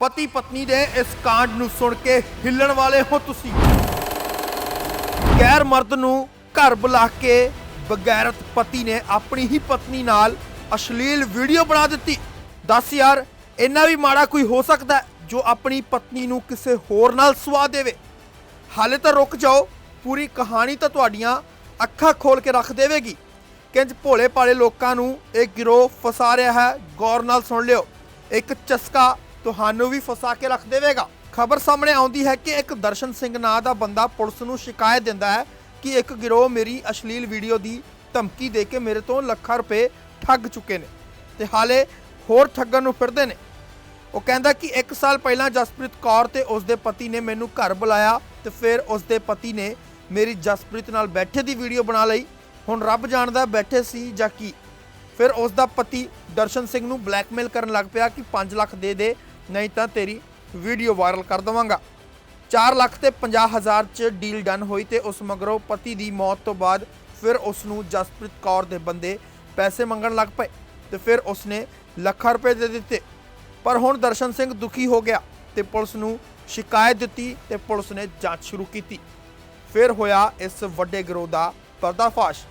ਪਤੀ ਪਤਨੀ ਦੇ ਇਸ ਕਾਂਡ ਨੂੰ ਸੁਣ ਕੇ ਹਿੱਲਣ ਵਾਲੇ ਹੋ ਤੁਸੀਂ। ਗੈਰ ਮਰਦ ਨੂੰ ਘਰ ਬੁਲਾ ਕੇ ਬਗੈਰਤ ਪਤੀ ਨੇ ਆਪਣੀ ਹੀ ਪਤਨੀ ਨਾਲ ਅਸ਼ਲੀਲ ਵੀਡੀਓ ਬਣਾ ਦਿੱਤੀ। ਦੱਸ ਯਾਰ, ਇੰਨਾ ਵੀ ਮਾੜਾ ਕੋਈ ਹੋ ਸਕਦਾ ਜੋ ਆਪਣੀ ਪਤਨੀ ਨੂੰ ਕਿਸੇ ਹੋਰ ਨਾਲ ਸੁਆ ਦੇਵੇ? ਹਾਲੇ ਤਾਂ ਰੁਕ ਜਾਓ, ਪੂਰੀ ਕਹਾਣੀ ਤਾਂ ਤੁਹਾਡੀਆਂ ਅੱਖਾਂ ਖੋਲ ਕੇ ਰੱਖ ਦੇਵੇਗੀ। ਕਿੰਜ ਭੋਲੇ ਭਾਲੇ ਲੋਕਾਂ ਨੂੰ ਇਹ ਗਿਰੋਹ ਫਸਾ ਰਿਹਾ ਹੈ, ਗੌਰ ਨਾਲ ਸੁਣ ਲਿਓ। ਇੱਕ ਚਸਕਾ ਤੁਹਾਨੂੰ ਵੀ ਫਸਾ ਕੇ ਰੱਖ ਦੇਵੇਗਾ। ਖਬਰ ਸਾਹਮਣੇ ਆਉਂਦੀ ਹੈ ਕਿ ਇੱਕ ਦਰਸ਼ਨ ਸਿੰਘ ਨਾਂ ਦਾ ਬੰਦਾ ਪੁਲਿਸ ਨੂੰ ਸ਼ਿਕਾਇਤ ਦਿੰਦਾ ਹੈ ਕਿ ਇੱਕ ਗਿਰੋਹ ਮੇਰੀ ਅਸ਼ਲੀਲ ਵੀਡੀਓ ਦੀ ਧਮਕੀ ਦੇ ਕੇ ਮੇਰੇ ਤੋਂ ਲੱਖਾਂ ਰੁਪਏ ਠੱਗ ਚੁੱਕੇ ਨੇ ਤੇ ਹਾਲੇ ਹੋਰ ਠੱਗਣ ਨੂੰ ਫਿਰਦੇ ਨੇ। ਉਹ ਕਹਿੰਦਾ ਕਿ 1 ਸਾਲ ਪਹਿਲਾਂ ਜਸਪ੍ਰੀਤ ਕੌਰ ਤੇ ਉਸਦੇ ਪਤੀ ਨੇ ਮੈਨੂੰ ਘਰ ਬੁਲਾਇਆ ਤੇ ਫਿਰ ਉਸਦੇ ਪਤੀ ਨੇ ਮੇਰੀ ਜਸਪ੍ਰੀਤ ਨਾਲ ਬੈਠੇ ਦੀ ਵੀਡੀਓ ਬਣਾ ਲਈ। ਹੁਣ ਰੱਬ ਜਾਣਦਾ ਬੈਠੇ ਸੀ ਜਾਂ ਕੀ। ਫਿਰ ਉਸਦਾ ਪਤੀ ਦਰਸ਼ਨ ਸਿੰਘ ਨੂੰ ਬਲੈਕਮੇਲ ਕਰਨ ਲੱਗ ਪਿਆ ਕਿ 5 ਲੱਖ ਦੇ ਦੇ ਨਹੀਂ ਤਾਂ ਤੇਰੀ ਵੀਡੀਓ ਵਾਇਰਲ ਕਰ ਦਵਾਂਗਾ। 4 ਲੱਖ ਤੇ 50 ਹਜ਼ਾਰ ਚ ਡੀਲ ਡਨ ਹੋਈ ਤੇ ਉਸ ਮਗਰੋਂ ਪਤੀ ਦੀ ਮੌਤ ਤੋਂ ਬਾਅਦ ਫਿਰ ਉਸ ਨੂੰ ਜਸਪ੍ਰੀਤ ਕੌਰ ਦੇ ਬੰਦੇ ਪੈਸੇ ਮੰਗਣ ਲੱਗ ਪਏ ਤੇ ਫਿਰ ਉਸਨੇ ਲੱਖਾਂ ਰੁਪਏ ਦੇ ਦਿੱਤੇ। ਪਰ ਹੁਣ ਦਰਸ਼ਨ ਸਿੰਘ ਦੁਖੀ ਹੋ ਗਿਆ ਤੇ ਪੁਲਿਸ ਨੂੰ ਸ਼ਿਕਾਇਤ ਦਿੱਤੀ ਤੇ ਪੁਲਿਸ ਨੇ ਜਾਂਚ ਸ਼ੁਰੂ ਕੀਤੀ। ਫਿਰ ਹੋਇਆ ਇਸ ਵੱਡੇ ਗਰੋਹ ਦਾ ਪਰਦਾਫਾਸ਼।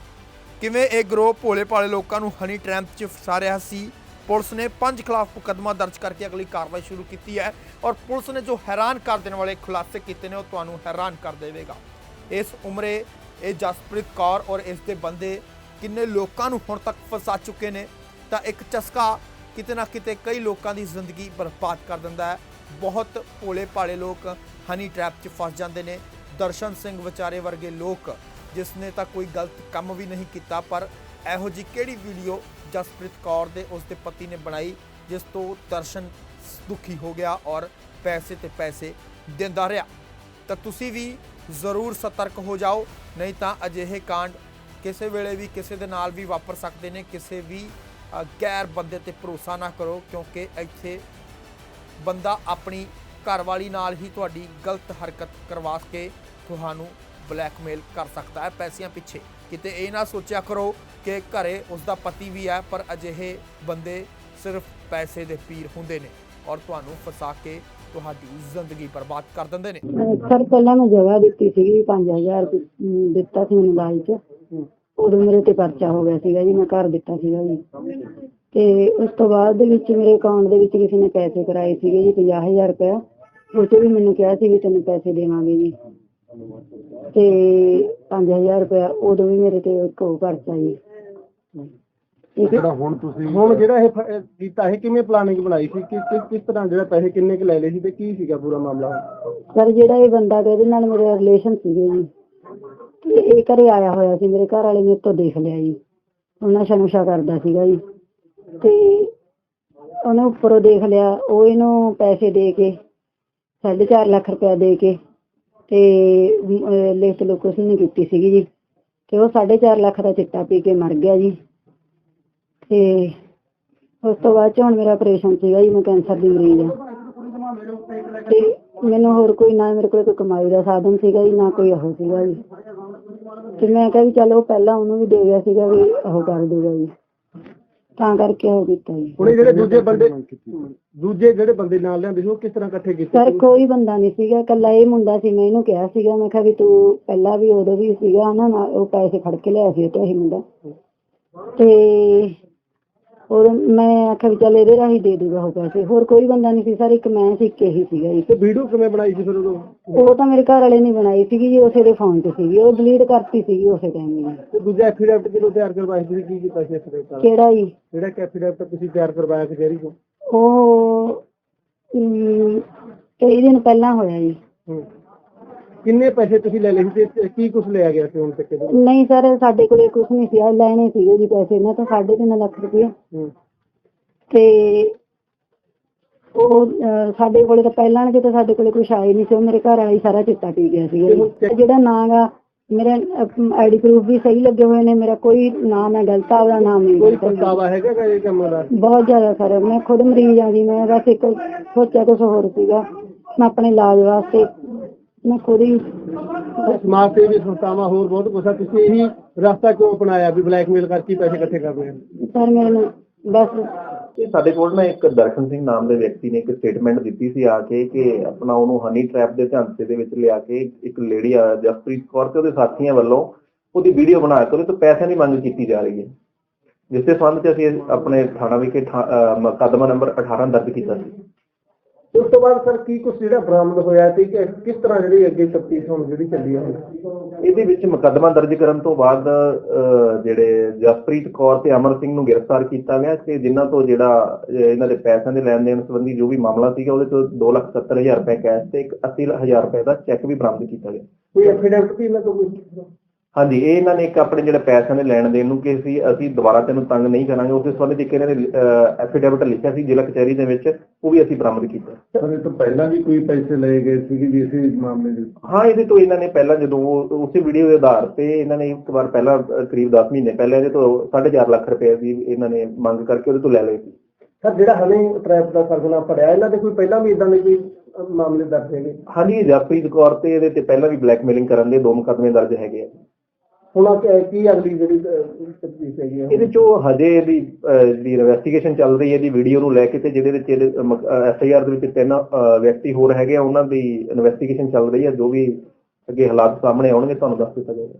ਕਿਵੇਂ ਇਹ ਗਰੋਹ ਭੋਲੇ ਭਾਲੇ ਲੋਕਾਂ ਨੂੰ ਹਨੀ ਟ੍ਰੈਪ 'ਚ ਫਸਾ ਰਿਹਾ ਸੀ ਪੁਲਿਸ ਨੇ ਪੰਜ ਖਿਲਾਫ ਮੁਕੱਦਮਾ ਦਰਜ ਕਰਕੇ ਅਗਲੀ ਕਾਰਵਾਈ ਸ਼ੁਰੂ ਕੀਤੀ ਹੈ ਔਰ ਪੁਲਿਸ ਨੇ ਜੋ ਹੈਰਾਨ ਕਰ ਦੇਣ ਵਾਲੇ ਖੁਲਾਸੇ ਕੀਤੇ ਨੇ, ਉਹ ਤੁਹਾਨੂੰ ਹੈਰਾਨ ਕਰ ਦੇਵੇਗਾ। ਇਸ ਉਮਰੇ ਇਹ ਜਸਪ੍ਰੀਤ ਕੌਰ ਔਰ ਇਸ ਦੇ ਬੰਦੇ ਕਿੰਨੇ ਲੋਕਾਂ ਨੂੰ ਹੁਣ ਤੱਕ ਫਸਾ ਚੁੱਕੇ ਨੇ, ਤਾਂ ਇੱਕ ਚਸਕਾ ਕਿਤੇ ਨਾ ਕਿਤੇ ਕਈ ਲੋਕਾਂ ਦੀ ਜ਼ਿੰਦਗੀ ਬਰਬਾਦ ਕਰ ਦਿੰਦਾ ਹੈ। ਬਹੁਤ ਭੋਲੇ ਭਾਲੇ ਲੋਕ ਹਨੀ ਟ੍ਰੈਪ 'ਚ ਫਸ ਜਾਂਦੇ ਨੇ। ਦਰਸ਼ਨ ਸਿੰਘ ਵਿਚਾਰੇ ਵਰਗੇ ਲੋਕ, ਜਿਸ ਨੇ ਤਾਂ ਕੋਈ ਗਲਤ ਕੰਮ ਵੀ ਨਹੀਂ ਕੀਤਾ, ਪਰ ਇਹੋ ਜੀ ਕਿਹੜੀ ਵੀਡੀਓ ਜਸਪ੍ਰੀਤ ਕੌਰ ਦੇ ਉਸ ਦੇ ਪਤੀ ਨੇ ਬਣਾਈ, ਜਿਸ ਤੋਂ ਦਰਸ਼ਨ ਦੁਖੀ ਹੋ ਗਿਆ ਔਰ ਪੈਸੇ ਤੇ ਪੈਸੇ ਦਿੰਦਾ ਰਿਹਾ। ਤਾਂ ਤੁਸੀਂ ਵੀ ਜ਼ਰੂਰ ਸਤਰਕ ਹੋ ਜਾਓ, ਨਹੀਂ ਤਾਂ ਅਜਿਹੇ ਕਾਂਡ ਕਿਸੇ ਵੇਲੇ ਵੀ ਕਿਸੇ ਦੇ ਨਾਲ ਵੀ ਵਾਪਰ ਸਕਦੇ ਨੇ। ਕਿਸੇ ਵੀ ਗੈਰ ਬੰਦੇ ਤੇ ਭਰੋਸਾ ਨਾ ਕਰੋ, ਕਿਉਂਕਿ ਇੱਥੇ ਬੰਦਾ ਆਪਣੀ ਘਰਵਾਲੀ ਨਾਲ ਹੀ ਤੁਹਾਡੀ ਗਲਤ ਹਰਕਤ ਕਰਵਾ ਕੇ ਤੁਹਾਨੂੰ ਬਲੈਕਮੇਲ ਕਰ ਸਕਦਾ ਹੈ ਪੈਸਿਆਂ ਪਿੱਛੇ। ਕਿਤੇ ਇਹ ਨਾ ਸੋਚਿਆ ਕਰੋ ਕਿ ਘਰੇ ਉਸ ਦਾ ਪਤੀ ਵੀ ਹੈ ਪਰ ਅਜਿਹੇ ਬੰਦੇ ਸਿਰਫ ਪੈਸੇ ਦੇ ਪੀਰ ਹੁੰਦੇ ਨੇ ਔਰ ਤੁਹਾਨੂੰ ਫਸਾ ਕੇ ਤੁਹਾਡੀ ਜ਼ਿੰਦਗੀ ਬਰਬਾਦ ਕਰ ਦਿੰਦੇ ਨੇ। ਸਰ ਪਹਿਲਾਂ ਮੈਂ ਜਗ੍ਹਾ ਦਿੱਤੀ ਸੀਗੀ 5000 ਰੁਪਏ ਅਮ, ਦਿੱਤਾ ਸੀ ਮੈਨੂੰ ਦਾਜ ਚ। ਉਦੋਂ ਮੇਰੇ ਤੇ ਪਰਚਾ ਹੋ ਗਿਆ ਸੀਗਾ ਜੀ ਮੈਂ ਘਰ ਦਿੱਤਾ ਸੀਗਾ ਜੀ। ਤੇ ਉਸ ਤੋਂ ਬਾਅਦ ਦੇ ਵਿੱਚ ਮੇਰੇ ਅਕਾਊਂਟ ਦੇ ਵਿੱਚ ਕਿਸੇ ਨੇ ਪੈਸੇ ਕਰਾਏ ਸੀਗੇ ਜੀ 50000 ਰੁਪਏ ਉਹ 'ਚ ਵੀ ਮੈਨੂੰ ਕਿਹਾ ਸੀ ਵੀ ਤੈਨੂੰ ਪੈਸੇ ਦੇਵਾਂਗੇ ਜੀ। ਤੇ 5000 ਰੁਪਏ ਉਦੋਂ ਵੀ ਮੇਰੇ ਤੇ ਇੱਕ ਉਹ ਪਰਚਾ ਜੀ। ਜਿਹੜਾ ਹੁਣ ਤੁਸੀਂ ਹੁਣ ਜਿਹੜਾ ਇਹ ਫ- ਇਹ ਕੀਤਾ ਇਹ ਕਿਵੇਂ ਪਲਾਨਿੰਗ ਬਣਾਈ ਸੀ? ਕਿ ਕਿਸ ਕਿਸ ਤਰ੍ਹਾਂ ਜਿਹੜਾ ਪੈਸੇ ਕਿੰਨੇ ਕੁ ਲੈ ਲਏ ਸੀ ਤੇ ਕੀ ਸੀਗਾ ਪੂਰਾ ਮਾਮਲਾ? ਸਰ ਜਿਹੜਾ ਇਹ ਬੰਦਾ ਤੇ ਇਹਦੇ ਨਾਲ ਮੇਰੇ ਰਿਲੇਸ਼ਨ ਸੀਗੇ ਜੀ। ਤੇ ਇਹ ਘਰੇ ਆਇਆ ਹੋਇਆ ਸੀ ਮੇਰੇ ਘਰ ਵਾਲੇ ਨੇ ਤੋਂ ਦੇਖ ਲਿਆ ਜੀ। ਉਹ ਨਸ਼ਾ ਨੁਸ਼ਾ ਕਰਦਾ ਸੀਗਾ ਜੀ। ਤੇ ਉਹਨੇ ਉੱਪਰੋਂ ਦੇਖ ਲਿਆ ਉਹ ਇਹਨੂੰ ਪੈਸੇ ਦੇ ਕੇ 4.5 ਲੱਖ ਰੁਪਇਆ ਦੇ ਕੇ ਤੇ ਲਿਖਤ ਲੁਕਸ ਨਹੀਂ ਕੀਤੀ ਸੀਗੀ ਜੀ। ਤੇ ਉਹ 4.5 ਲੱਖ ਦਾ ਚਿੱਟਾ ਪੀ ਕੇ ਮਰ ਗਿਆ ਜੀ। ਤੇ ਉਸ ਤੋਂ ਬਾਅਦ ਚ ਹੁਣ ਮੇਰਾ ਆਪਰੇਸ਼ਨ ਸੀਗਾ ਜੀ, ਮੈਂ ਕੈਂਸਰ ਦੀ ਮਰੀਜ਼ ਆ ਤੇ ਮੈਨੂੰ ਹੋਰ ਕੋਈ ਨਾ ਮੇਰੇ ਕੋਲ ਕੋਈ ਕਮਾਈ ਦਾ ਸਾਧਨ ਸੀਗਾ ਜੀ, ਨਾ ਕੋਈ ਉਹ ਸੀਗਾ ਜੀ। ਤੇ ਮੈਂ ਕਿਹਾ ਵੀ ਚਲੋ ਪਹਿਲਾਂ ਉਹਨੂੰ ਵੀ ਦੇ ਗਿਆ ਸੀਗਾ ਵੀ ਉਹ ਕਰ ਦੂਗਾ ਜੀ। ਤਾਂ ਕਰਕੇ ਉਹ ਕੀਤਾ ਜੀ। ਹੁਣ ਇਹ ਜਿਹੜੇ ਦੂਜੇ ਬੰਦੇ ਦੂਜੇ ਜਿਹੜੇ ਬੰਦੇ ਨਾਲ ਲਿਆਂਦੇ ਸੀ ਉਹ ਕਿਸ ਤਰ੍ਹਾਂ ਇਕੱਠੇ ਕੀਤੇ ਸਰ ਕੋਈ ਬੰਦਾ ਨਹੀਂ ਸੀਗਾ ਕੱਲਾ ਇਹ ਮੁੰਡਾ ਸੀ ਮੈਂ ਇਹਨੂੰ ਕਿਹਾ ਸੀਗਾ ਮੈਂ ਕਿਹਾ ਵੀ ਤੂੰ ਪਹਿਲਾਂ ਵੀ ਉਦੋਂ ਵੀ ਸੀਗਾ ਨਾ ਨਾ ਉਹ ਪੈਸੇ ਫੜ ਕੇ ਲਿਆ ਸੀ ਉਹ ਤੋਂ ਇਹ ਮੁੰਡਾ। ਤੇ ਉਹ ਮੈਂ ਆਖਿਆ ਵੀ ਚੱਲ ਇਹਦੇ ਰਾਹੀਂ ਦੇ ਦੂਗਾ ਉਹ ਪੈਸੇ। ਹੋਰ ਕੋਈ ਬੰਦਾ ਨਹੀਂ ਸੀ ਸਰ ਇੱਕ ਮੈਂ ਸੀ ਇੱਕ ਇਹੀ ਸੀਗਾ ਜੀ। ਤੇ ਵੀਡੀਓ ਕਿਵੇਂ ਬਣਾਈ ਸੀ ਫਿਰ ਉਦੋਂ? ਉਹ ਤਾਂ ਮੇਰੇ ਘਰ ਵਾਲੇ ਨੇ ਬਣਾਈ ਸੀਗੀ ਜੀ ਉਸੇ ਦੇ ਫੋਨ ਤੇ ਸੀਗੀ। ਉਹ ਡਿਲੀਟ ਕਰਤੀ ਸੀਗੀ ਉਸੇ ਟਾਈਮ ਹੀ। ਤੇ ਦੂਜਾ ਐਫੀਡੈਵਿਟ ਜਦੋਂ ਤਿਆਰ ਕਰਵਾਇਆ ਸੀ? ਕੀ ਕੀਤਾ ਸੀ ਐਫੀਡੈਵਿਟ ਦਾ ਕਿਹੜਾ ਜੀ? ਜਿਹੜਾ ਐਫੀਡੈਵਿਟ ਤੁਸੀਂ ਤਿਆਰ ਕਰਵਾਇਆ ਸੀ ਜੈਰੀ ਤੋਂ? ਉਹ ਕਈ ਦਿਨ ਪਹਿਲਾਂ ਹੋਇਆ ਜੀ। ਹੂੰ। ਕਿੰਨੇ ਪੈਸੇ ਤੁਸੀਂ ਲੈ ਲਏ ਸੀ ਤੇ ਕੀ ਕੁਝ ਲਿਆ ਗਿਆ ਸੀ ਹੁਣ ਤੱਕ? ਨਹੀਂ ਸਰ ਸਾਡੇ ਕੋਲੇ ਕੁਝ ਨਹੀਂ ਸੀ। ਲੈਣੇ ਸੀਗੇ ਜੀ ਪੈਸੇ। ਮੈਂ ਤਾਂ 3.5 ਲੱਖ ਰੁਪਏ। ਹੂੰ। ਤੇ ਉਹ ਅਹ, ਸਾਡੇ ਕੋਲੇ ਤਾਂ ਪਹਿਲਾਂ ਜਦੋਂ ਸਾਡੇ ਕੋਲੇ ਕੁਝ ਹੀ ਨਹੀਂ ਸੀ। ਉਹ ਮੇਰੇ ਘਰ ਵਾਲੀ ਸਾਰਾ ਚਿੱਟਾ ਪੀ ਗਿਆ ਸੀਗਾ ਜੀ। ਜਿਹੜਾ ਨਾਂ ਗਾ ਮੇਰੇ ਆਈਡੀ ਪ੍ਰੂਫ ਵੀ ਸਹੀ ਲੱਗੇ ਹੋਏ ਨੇ। ਮੇਰਾ ਕੋਈ ਨਾਮ ਹੈ ਗਲਤ ਆ ਉਹਦਾ ਨਾਮ ਨਹੀਂ ਕੋਈ ਗਲਤ ਹੈਗਾ ਗਾ ਇਹ ਕੰਮ ਦਾ? ਬਹੁਤ ਜ਼ਿਆਦਾ ਸਰ। ਮੈਂ ਖੁਦ ਮਰੀਜ਼ ਆ ਜੀ। ਮੈਂ ਬਸ ਇੱਕ ਸੋਚਿਆ ਕੁਛ ਹੋਰ ਸੀਗਾ। ਮੈਂ ਆਪਣੇ ਇਲਾਜ ਵਾਸਤੇ ਮੈਂ ਖੁਦ ਹੀ ਸਮਾਜ ਸੇਵੀ ਸੰਸਥਾਵਾਂ ਹੋਰ ਬਹੁਤ ਕੁਝ ਆ। ਤੁਸੀਂ ਇਹੀ ਰਸਤਾ ਕਿਉਂ ਅਪਣਾਇਆ ਵੀ ਬਲੈਕਮੇਲ ਕਰਕੇ ਪੈਸੇ ਇਕੱਠੇ ਕਰਨੇ ਆ? ਸਰ ਮੇਰੇ ਨਾਲ ਬਸ। ਇਹ ਸਾਡੇ ਕੋਲ ਨਾ ਇੱਕ ਦਰਸ਼ਨ ਸਿੰਘ ਨਾਮ ਦੇ ਵਿਅਕਤੀ ਨੇ ਇੱਕ ਸਟੇਟਮੈਂਟ ਦਿੱਤੀ ਸੀ ਆ ਕੇ ਕਿ ਆਪਣਾ ਉਹਨੂੰ ਹਨੀ ਟ੍ਰੈਪ ਦੇ ਝਾਂਸੇ ਦੇ ਵਿੱਚ ਲਿਆ ਕੇ ਇੱਕ ਲੇਡੀ ਆ ਜਸਪ੍ਰੀਤ ਕੌਰ ਤੇ ਉਹਦੇ ਸਾਥੀਆਂ ਵੱਲੋਂ ਉਹਦੀ ਵੀਡੀਓ ਬਣਾ ਕੇ ਉਹਦੇ ਤੋਂ ਪੈਸਿਆਂ ਦੀ ਮੰਗ ਕੀਤੀ ਜਾ ਰਹੀ ਹੈ। ਜਿਸ ਦੇ ਸੰਬੰਧ ਚ ਅਸੀਂ ਆਪਣੇ ਥਾਣਾ ਵਿਖੇ ਮੁਕੱਦਮਾ ਨੰਬਰ 18 ਦਰਜ ਕੀਤਾ ਸੀ। ਉਸ ਤੋਂ ਬਾਅਦ ਸਰ ਕੀ ਕੁਝ ਜਿਹੜਾ ਬਰਾਮਦ ਹੋਇਆ ਤੇ ਕਿ- ਕਿਸ ਤਰ੍ਹਾਂ ਜਿਹੜੀ ਅੱਗੇ ਤਫਤੀਸ਼ ਹੁਣ ਜਿਹੜੀ ਚੱਲੀ ਹੈ ਇਹਦੇ ਵਿੱਚ ਮੁਕੱਦਮਾ ਦਰਜ ਕਰਨ ਤੋਂ ਬਾਅਦ ਅਹ, ਜਿਹੜੇ ਜਸਪ੍ਰੀਤ ਕੌਰ ਤੇ ਅਮਰ ਸਿੰਘ ਨੂੰ ਗ੍ਰਿਫਤਾਰ ਕੀਤਾ ਗਿਆ ਤੇ ਜਿਨ੍ਹਾਂ ਤੋਂ ਜਿਹੜਾ ਅਹ, ਇਹਨਾਂ ਦੇ ਪੈਸਿਆਂ ਦੇ ਲੈਣ ਦੇਣ ਸੰਬੰਧੀ ਜੋ ਵੀ ਮਾਮਲਾ ਸੀਗਾ ਉਹਦੇ ਤੋਂ 270000 ਰੁਪਏ ਕੈਸ਼ ਤੇ ਇੱਕ 80000 ਰੁਪਏ ਦਾ ਚੈੱਕ ਵੀ ਬਰਾਮਦ ਕੀਤਾ ਗਿਆ। ਕੋਈ ਐਫੀਡੈਵਿਟ ਵੀ ਤੋਂ ਕੋਈ? ਹਾਂਜੀ ਇਹ ਇਹਨਾਂ ਨੇ ਇੱਕ ਆਪਣੇ ਜਿਹੜੇ ਪੈਸਿਆਂ ਦੇ ਲੈਣ ਦੇਣ ਨੂੰ ਕਿ ਸੀ ਅਸੀਂ ਦੁਬਾਰਾ ਤੈਨੂੰ ਤੰਗ ਨਹੀਂ ਕਰਾਂਗੇ ਉਸ ਦੇ ਸੰਬੰਧ ਵਿੱਚ ਇੱਕ ਇਹਨਾਂ ਨੇ ਐਫੀਡੈਵਿਟ ਲਿਖਿਆ ਸੀ ਜ਼ਿਲ੍ਹਾ ਕਚਹਿਰੀ ਦੇ ਵਿੱਚ ਉਹ ਵੀ ਅਸੀਂ ਬਰਾਮਦ ਕੀਤਾ। ਸਰ ਇਹ ਤੋਂ ਪਹਿਲਾਂ ਵੀ ਕੋਈ ਪੈਸੇ ਲਏ ਗਏ ਸੀਗੇ ਜੀ ਇਸੇ ਮਾਮਲੇ ਦੇ ਹਾਂ ਇਹਦੇ ਤੋਂ ਇਹਨਾਂ ਨੇ ਪਹਿਲਾਂ ਜਦੋਂ ਉਸੇ ਵੀਡੀਓ ਦੇ ਆਧਾਰ ਤੇ ਇਹਨਾਂ ਨੇ ਇੱਕ ਵਾਰ ਪਹਿਲਾਂ ਕਰੀਬ 10 ਮਹੀਨੇ ਪਹਿਲਾਂ ਇਹਦੇ ਤੋਂ 4.5 ਲੱਖ ਰੁਪਏ ਦੀ ਇਹਨਾਂ ਨੇ ਮੰਗ ਕਰਕੇ ਉਹਦੇ ਤੋਂ ਲੈ ਲਏ ਸੀ। ਸਰ ਜਿਹੜਾ ਹਨੀ ਟ੍ਰੈਪ ਦਾ ਸਰਗਨਾ ਫੜਿਆ ਇਹਨਾਂ ਦੇ ਕੋਈ ਪਹਿਲਾਂ ਵੀ ਇਦਾਂ ਦੇ ਕੋਈ ਮਾਮਲੇ ਦਰਜ ਹੈਗੇ? ਹਾਂਜੀ ਜਸਪ੍ਰੀਤ ਕੌਰ ਤੇ ਇਹਦੇ ਤੇ ਪਹਿਲਾਂ ਵੀ ਬਲੈਕਮੇਲਿੰਗ ਕਰਨ ਦੇ ਦੋ ਮੁਕੱਦਮੇ ਦਰਜ ਹੈਗੇ ਆ। ਹੁਣ ਆ ਕੀ- ਅਗਲੀ ਜਿਹੜੀ ਅਹ, ਹੈਗੀ ਹੈ? ਇਹਦੇ ਚੋਂ ਹਜੇ ਇਹਦੀ ਅਹ, ਇਨਵੈਸਟੀਗੇਸ਼ਨ ਚੱਲ ਰਹੀ ਹੈ ਇਹਦੀ ਵੀਡੀਓ ਨੂੰ ਲੈ ਕੇ ਤੇ ਜਿਹਦੇ ਵਿੱਚ ਇਹਦੇ ਐਫ ਆਈ ਆਰ ਦੇ ਵਿੱਚ ਤਿੰਨ ਅਹ, ਵਿਅਕਤੀ ਹੋਰ ਹੈਗੇ ਆ ਉਹਨਾਂ ਦੀ ਇਨਵੈਸਟੀਗੇਸ਼ਨ ਚੱਲ ਰਹੀ ਹੈ ਜੋ ਵੀ ਅੱਗੇ ਹਾਲਾਤ ਸਾਹਮਣੇ ਆਉਣਗੇ ਤੁਹਾਨੂੰ ਦੱਸ ਦਿੱਤਾ ਜਾਏਗਾ।